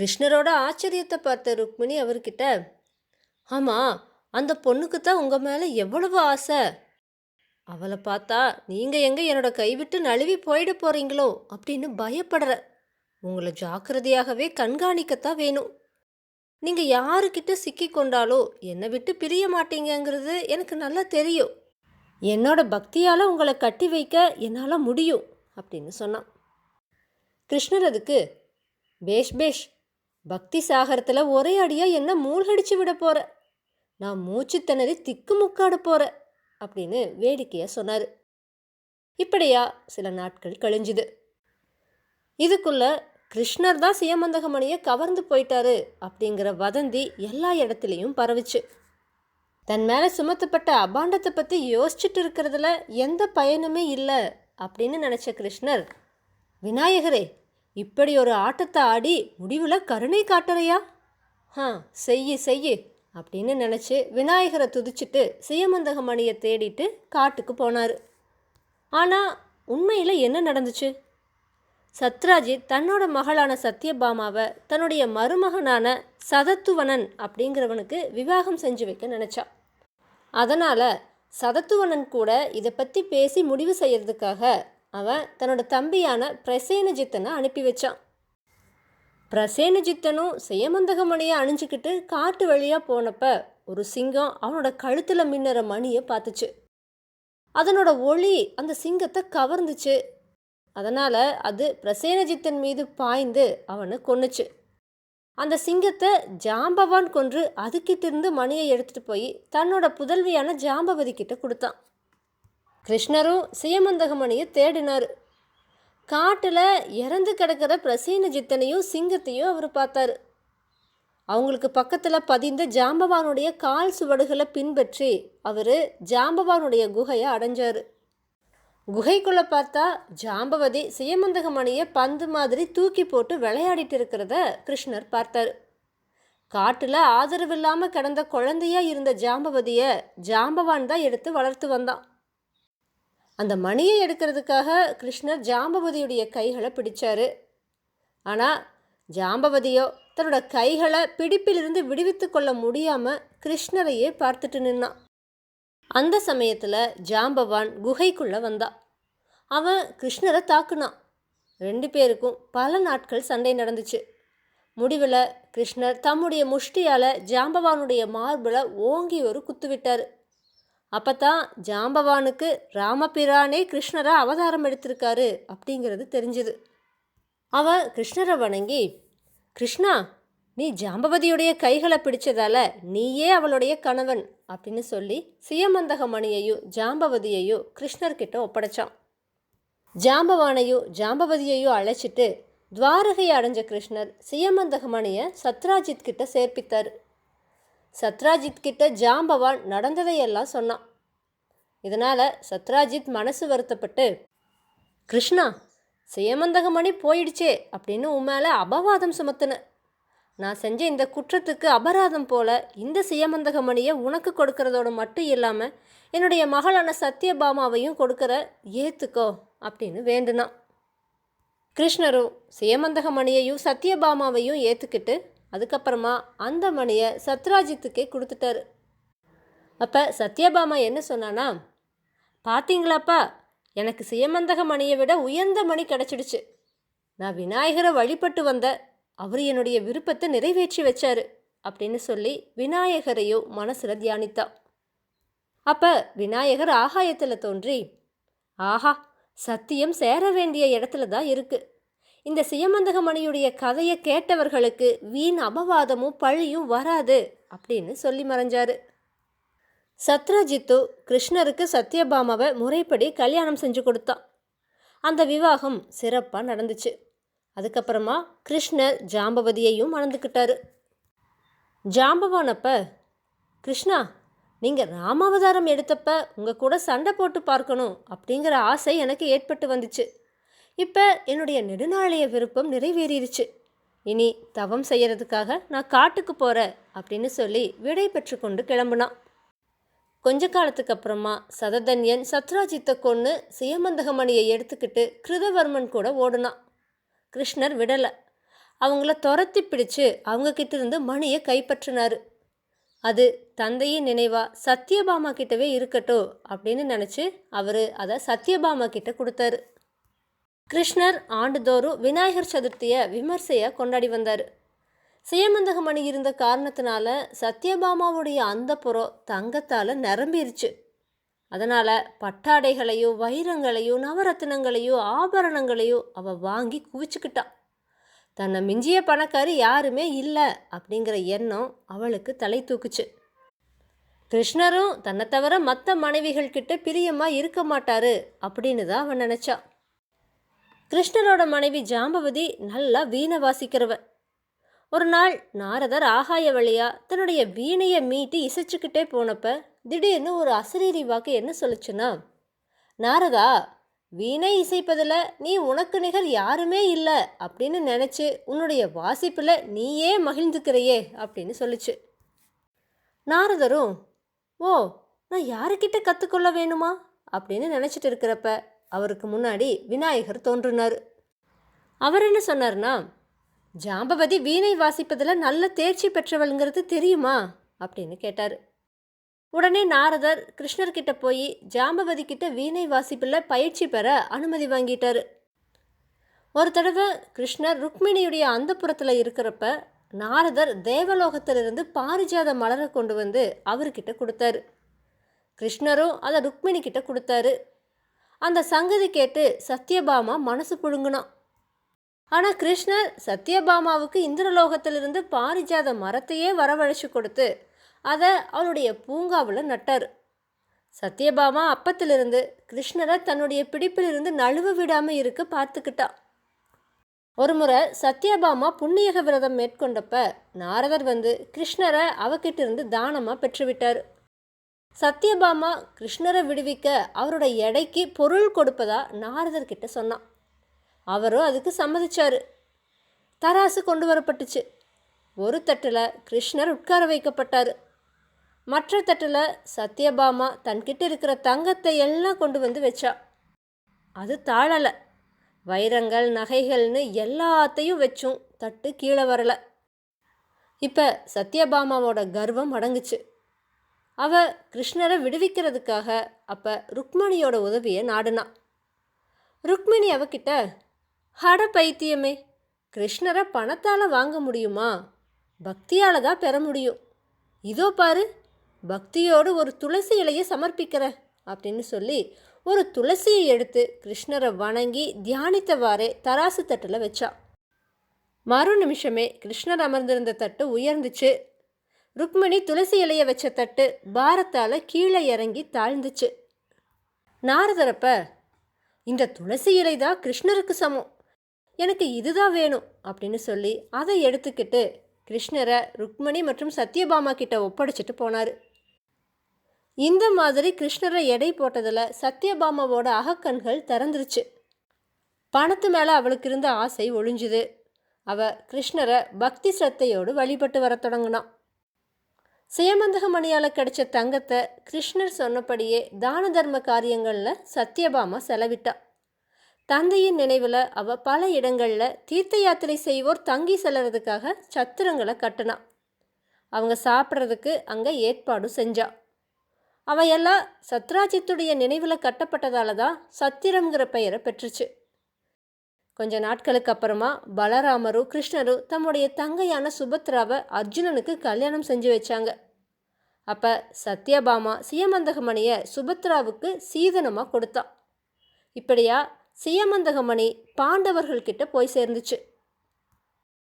கிருஷ்ணரோட ஆச்சரியத்தை பார்த்த ருக்மிணி அவர்கிட்ட ஆமாம் அந்த பொண்ணுக்கு தான் உங்கள் மேலே எவ்வளவு ஆசை? அவளை பார்த்தா நீங்கள் எங்கே என்னோட கைவிட்டு நழுவி போயிட போகிறீங்களோ அப்படின்னு பயப்படுற. உங்களை ஜாக்கிரதையாகவே கண்காணிக்கத்தான் வேணும். நீங்கள் யாருக்கிட்ட சிக்கி கொண்டாலோ என்னை விட்டு பிரிய மாட்டீங்கங்கிறது எனக்கு நல்லா தெரியும். என்னோட பக்தியால் உங்களை கட்டி வைக்க என்னால் முடியும் அப்படின்னு சொன்னான். கிருஷ்ணர் அதுக்கு பேஷ் பேஷ் பக்தி சாகரத்தில் ஒரே அடியாக என்ன மூழ்கடிச்சு விட போகிற நான் மூச்சு திணறி திக்கு முக்காட போகிறேன் அப்படின்னு வேடிக்கையாக சொன்னார். இப்படியா சில நாட்கள் கழிஞ்சுது. இதுக்குள்ள கிருஷ்ணர் தான் சியமந்தகமணியை கவர்ந்து போயிட்டாரு அப்படிங்கிற வதந்தி எல்லா இடத்துலையும் பரவுச்சு. தன் மேலே சுமத்தப்பட்ட அபாண்டத்தை பற்றி யோசிச்சுட்டு இருக்கிறதுல எந்த பயனுமே இல்லை அப்படின்னு நினச்ச கிருஷ்ணர் விநாயகரே இப்படி ஒரு ஆட்டத்தை ஆடி முடிவில் கருணை காட்டுறையா? ஆ செய்யு செய்யு அப்படின்னு நினச்சி விநாயகரை துதிச்சிட்டு சியமந்தக மணியை தேடிட்டு காட்டுக்கு போனார். ஆனால் உண்மையில் என்ன நடந்துச்சு? சத்ராஜித் தன்னோட மகளான சத்யபாமாவை தன்னுடைய மருமகனான சதத்துவனன் அப்படிங்கிறவனுக்கு விவாகம் செஞ்சு வைக்க நினச்சா. அதனால் சதத்துவனன் கூட இதை பற்றி பேசி முடிவு செய்கிறதுக்காக அவன் தன்னோட தம்பியான பிரசேனஜித்தனை அனுப்பி வச்சான். பிரசேனஜித்தனும் செயமந்தக மணியை அணிஞ்சுக்கிட்டு காட்டு வழியாக போனப்ப ஒரு சிங்கம் அவனோட கழுத்தில் மின்னற மணியை பார்த்துச்சு. அதனோட ஒளி அந்த சிங்கத்தை கவர்ந்துச்சு. அதனால் அது பிரசேனஜித்தன் மீது பாய்ந்து அவனை கொன்னுச்சு. அந்த சிங்கத்தை ஜாம்பவான் கொன்று அதுக்கிட்டிருந்து மணியை எடுத்துகிட்டு போய் தன்னோட புதல்வியான ஜாம்பவதி கிட்ட கொடுத்தான். கிருஷ்ணரும் சுயமந்தகமணியை தேடினார். காட்டில் இறந்து கிடக்கிற பிரசீன ஜித்தனையும் சிங்கத்தையும் அவர் பார்த்தார். அவங்களுக்கு பக்கத்தில் பதிந்த ஜாம்பவானுடைய கால் சுவடுகளை பின்பற்றி அவர் ஜாம்பவானுடைய குகையை அடைஞ்சார். குகைக்குள்ளே பார்த்தா ஜாம்பவதி சுயமந்தகமணியை பந்து மாதிரி தூக்கி போட்டு விளையாடிட்டு இருக்கிறத கிருஷ்ணர் பார்த்தார். காட்டில் ஆதரவில்லாமல் கிடந்த குழந்தையாக இருந்த ஜாம்பவதியை ஜாம்பவான் தான் எடுத்து வளர்த்து வந்தான். அந்த மணியை எடுக்கிறதுக்காக கிருஷ்ணர் ஜாம்பவதியுடைய கைகளை பிடிச்சாரு. ஆனால் ஜாம்பவதியோ தன்னோட கைகளை பிடிப்பிலிருந்து விடுவித்து கொள்ள முடியாமல் கிருஷ்ணரையே பார்த்துட்டு நின்னான் அந்த சமயத்தில் ஜாம்பவான் குகைக்குள்ளே வந்தான் அவன் கிருஷ்ணரை தாக்குனான் ரெண்டு பேருக்கும் பல நாட்கள் சண்டை நடந்துச்சு. முடிவில் கிருஷ்ணர் தம்முடைய முஷ்டியால் ஜாம்பவானுடைய மார்பில் ஓங்கி ஒரு குத்து விட்டார் அப்போ தான் ஜாம்பவானுக்கு ராமபிரானே கிருஷ்ணரை அவதாரம் எடுத்திருக்காரு அப்படிங்கிறது தெரிஞ்சுது. அவள் கிருஷ்ணரை வணங்கி கிருஷ்ணா நீ ஜாம்பவதியுடைய கைகளை பிடிச்சதால நீயே அவளுடைய கணவன் அப்படின்னு சொல்லி சியமந்தக மணியையும் ஜாம்பவதியையும் கிருஷ்ணர்கிட்ட ஒப்படைச்சான். ஜாம்பவானையும் ஜாம்பவதியையும் அழைச்சிட்டு துவாரகையை அடைஞ்ச கிருஷ்ணர் சியமந்தகமணியை சத்ராஜித் கிட்ட சேர்ப்பித்தார். சத்ராஜித் கிட்ட ஜாம்பவான் நடந்ததையெல்லாம் சொன்னான். இதனால் சத்ராஜித் மனசு வருத்தப்பட்டு கிருஷ்ணா சுயமந்தகமணி போயிடுச்சே அப்படின்னு உன் மேலே அபவாதம் சுமத்துனேன் நான் செஞ்ச இந்த குற்றத்துக்கு அபராதம் போல இந்த சுயமந்தகமணியை உனக்கு கொடுக்கறதோடு மட்டும் இல்லாமல் என்னுடைய மகளான சத்யபாமாவையும் கொடுக்கற ஏத்துக்கோ அப்படின்னு வேண்டுனான். கிருஷ்ணரும் சுயமந்தகமணியையும் சத்யபாமாவையும் ஏற்றுக்கிட்டு அதுக்கப்புறமா அந்த மணியை சத்ராஜித்துக்கே கொடுத்துட்டாரு. அப்போ சத்யபாமா என்ன சொன்னானா பார்த்தீங்களாப்பா எனக்கு சுயமந்தக மணியை விட உயர்ந்த மணி கிடச்சிடுச்சு. நான் விநாயகரை வழிபட்டு வந்த அவர் என்னுடைய விருப்பத்தை நிறைவேற்றி வச்சாரு அப்படின்னு சொல்லி விநாயகரையும் மனசில் தியானித்தா. அப்போ விநாயகர் ஆகாயத்தில் தோன்றி ஆஹா சத்தியம் சேர வேண்டிய இடத்துல தான் இருக்குது இந்த சுயமந்தகமணியுடைய கதையை கேட்டவர்களுக்கு வீண் அபவாதமும் பழியும் வராது அப்படின்னு சொல்லி மறைஞ்சாரு. சத்ரஜித்து கிருஷ்ணருக்கு சத்யபாமாவை முறைப்படி கல்யாணம் செஞ்சு கொடுத்தான். அந்த விவாகம் சிறப்பாக நடந்துச்சு. அதுக்கப்புறமா கிருஷ்ணர் ஜாம்பவதியையும் மணந்துக்கிட்டாரு. ஜாம்பவானப்ப கிருஷ்ணா நீங்கள் ராமாவதாரம் எடுத்தப்ப உங்கள் கூட சண்டை போட்டு பார்க்கணும் அப்படிங்கிற ஆசை எனக்கு ஏற்பட்டு வந்துச்சு. இப்போ என்னுடைய நெடுநாளைய விருப்பம் நிறைவேறிடுச்சு இனி தவம் செய்யறதுக்காக நான் காட்டுக்கு போகிறேன் அப்படின்னு சொல்லி விடை பெற்று கொண்டு கிளம்புனான். கொஞ்ச காலத்துக்கு அப்புறமா சததன்யன் சத்ராஜித்தை கொன்று சியமந்தகமணியை எடுத்துக்கிட்டு கிருதவர்மன் கூட ஓடுனான். கிருஷ்ணர் விடலை. அவங்கள துரத்தி பிடிச்சு அவங்கக்கிட்ட இருந்து மணியை கைப்பற்றினார். அது தந்தையின் நினைவா சத்யபாமா கிட்டவே இருக்கட்டும் அப்படின்னு நினச்சி அவர் அதை சத்யபாமா கிட்ட கொடுத்தாரு. கிருஷ்ணர் ஆண்டுதோறும் விநாயகர் சதுர்த்தியை விமர்சையாக கொண்டாடி வந்தார். சுயமந்தகமணி இருந்த காரணத்தினால சத்யபாமாவுடைய அந்த புறம் தங்கத்தால் நிரம்பிருச்சு. அதனால் பட்டாடைகளையும் வைரங்களையும் நவரத்தினங்களையும் ஆபரணங்களையும் அவள் வாங்கி குவிச்சுக்கிட்டான் தன்னை மிஞ்சிய பணக்காரி யாருமே இல்லை அப்படிங்கிற எண்ணம் அவளுக்கு தலை தூக்குச்சு. கிருஷ்ணரும் தன்னை தவிர மற்ற மனைவிகள்கிட்ட பிரியமாக இருக்க மாட்டாரு அப்படின்னு தான் அவன் நினச்சா. கிருஷ்ணரோட மனைவி ஜாம்பவதி நல்லா வீணை வாசிக்கிறவ. ஒரு நாள் நாரதர் ஆகாய வழியா தன்னுடைய வீணையை மீட்டி இசைச்சுக்கிட்டே போனப்ப திடீர்னு ஒரு அசரீரி வாக்கு என்ன சொல்லுச்சுன்னா நாரதா வீணை இசைப்பதில் நீ உனக்கு நிகர் யாருமே இல்லை அப்படின்னு நினச்சி உன்னுடைய வாசிப்பில் நீயே மகிழ்ந்துக்கிறையே அப்படின்னு சொல்லுச்சு. நாரதரும் ஓ நான் யாருக்கிட்ட கற்றுக்கொள்ள வேணுமா? அப்படின்னு நினச்சிட்டு இருக்கிறப்ப அவருக்கு முன்னாடி விநாயகர் தோன்றினார். அவர் என்ன சொன்னார்னா ஜாம்பவதி வீணை வாசிப்பதில் நல்ல தேர்ச்சி பெற்றவள்ங்கிறது தெரியுமா? அப்படின்னு கேட்டார். உடனே நாரதர் கிருஷ்ணர்கிட்ட போய் ஜாம்பவதி கிட்ட வீணை வாசிப்பில் பயிற்சி பெற அனுமதி வாங்கிட்டார். ஒரு தடவை கிருஷ்ணர் ருக்மிணியுடைய அந்த புறத்தில் இருக்கிறப்ப நாரதர் தேவலோகத்திலிருந்து பாரிஜாத மலரை கொண்டு வந்து அவர்கிட்ட கொடுத்தாரு. கிருஷ்ணரும் அதை ருக்மிணி கிட்ட கொடுத்தாரு. அந்த சங்கதி கேட்டு சத்யபாமா மனசு புழுங்கினான். ஆனால் கிருஷ்ணர் சத்யபாமாவுக்கு இந்திரலோகத்திலிருந்து பாரிஜாத மரத்தையே வரவழைச்சு கொடுத்து அதை அவளுடைய பூங்காவில் நட்டார். சத்யபாமா அப்பத்திலிருந்து கிருஷ்ணரை தன்னுடைய பிடிப்பிலிருந்து நழுவ விடாமல் இருக்க பார்த்துக்கிட்டான் ஒரு முறை சத்யபாமா புண்ணியக விரதம் மேற்கொண்டப்ப நாரதர் வந்து கிருஷ்ணரை அவகிட்ட இருந்து தானமாக பெற்றுவிட்டார். சத்யபாமா கிருஷ்ணரை விடுவிக்க அவரோட எடைக்கு பொருள் கொடுப்பதா நாரதர் கிட்ட சொன்னான். அவரும் அதுக்கு சம்மதிச்சார். தராசு கொண்டு வரப்பட்டுச்சு. ஒரு தட்டில் கிருஷ்ணர் உட்கார வைக்கப்பட்டார். மற்ற தட்டில் சத்யபாமா தன்கிட்ட இருக்கிற தங்கத்தை எல்லாம் கொண்டு வந்து வச்சா. அது தாழலை. வைரங்கள் நகைகள்னு எல்லாத்தையும் வச்சும் தட்டு கீழே வரலை. இப்போ சத்யபாமாவோட கர்வம் அடங்குச்சு. அவ கிருஷ்ணரை விடுவிக்கிறதுக்காக அப்போ ருக்மணியோட உதவியை நாடுனான் ருக்மிணி அவகிட்ட ஹட பைத்தியமே கிருஷ்ணரை பணத்தால் வாங்க முடியுமா? பக்தியால் தான் பெற முடியும். இதோ பாரு பக்தியோடு ஒரு துளசி இலையை சமர்ப்பிக்கிற அப்படின்னு சொல்லி ஒரு துளசியை எடுத்து கிருஷ்ணரை வணங்கி தியானித்தவாறே தராசு தட்டில் வச்சா. மறு நிமிஷமே கிருஷ்ணர் அமர்ந்திருந்த தட்டு உயர்ந்துச்சு. ருக்மிணி துளசி இலைய வச்ச தட்டு பாரத்தால் கீழே இறங்கி தாழ்ந்துச்சு. நாரதரப்ப இந்த துளசி இலை தான் கிருஷ்ணருக்கு சமம். எனக்கு இதுதான் வேணும் அப்படின்னு சொல்லி அதை எடுத்துக்கிட்டு கிருஷ்ணரை ருக்மணி மற்றும் சத்யபாமா கிட்ட ஒப்படைச்சிட்டு போனார். இந்த மாதிரி கிருஷ்ணரை எடை போட்டதில் சத்யபாமாவோட அகக்கண்கள் திறந்துருச்சு. பணத்து மேலே அவளுக்கு இருந்த ஆசை ஒழிஞ்சுது அவ கிருஷ்ணரை பக்தி சிரத்தையோடு வழிபட்டு வர தொடங்கினான் சுயமந்தக மணியால் கிடைச்ச தங்கத்தை கிருஷ்ணர் சொன்னபடியே தான தர்ம காரியங்களில் சத்யபாமா செலவிட்டா. தந்தையின் நினைவில் அவ பல இடங்களில் தீர்த்த யாத்திரை செய்வோர் தங்கி செல்றதுக்காக சத்திரங்களை கட்டினா. அவங்க சாப்பிட்றதுக்கு அங்கே ஏற்பாடும் செஞ்சா. அவையெல்லாம் சத்ராஜித்துடைய நினைவில் கட்டப்பட்டதால தான் சத்திரம்ங்கிற பெயரை பெற்றுச்சு. கொஞ்ச நாட்களுக்கு அப்புறமா பலராமரும் கிருஷ்ணரும் தம்முடைய தங்கையான சுபத்ராவை அர்ஜுனனுக்கு கல்யாணம் செஞ்சு வச்சாங்க. அப்போ சத்யபாமா சியமந்தகமணியை சுபத்ராவுக்கு சீதனமாக கொடுத்தான் இப்படியா சியமந்தகமணி பாண்டவர்கள்கிட்ட போய் சேர்ந்துச்சு.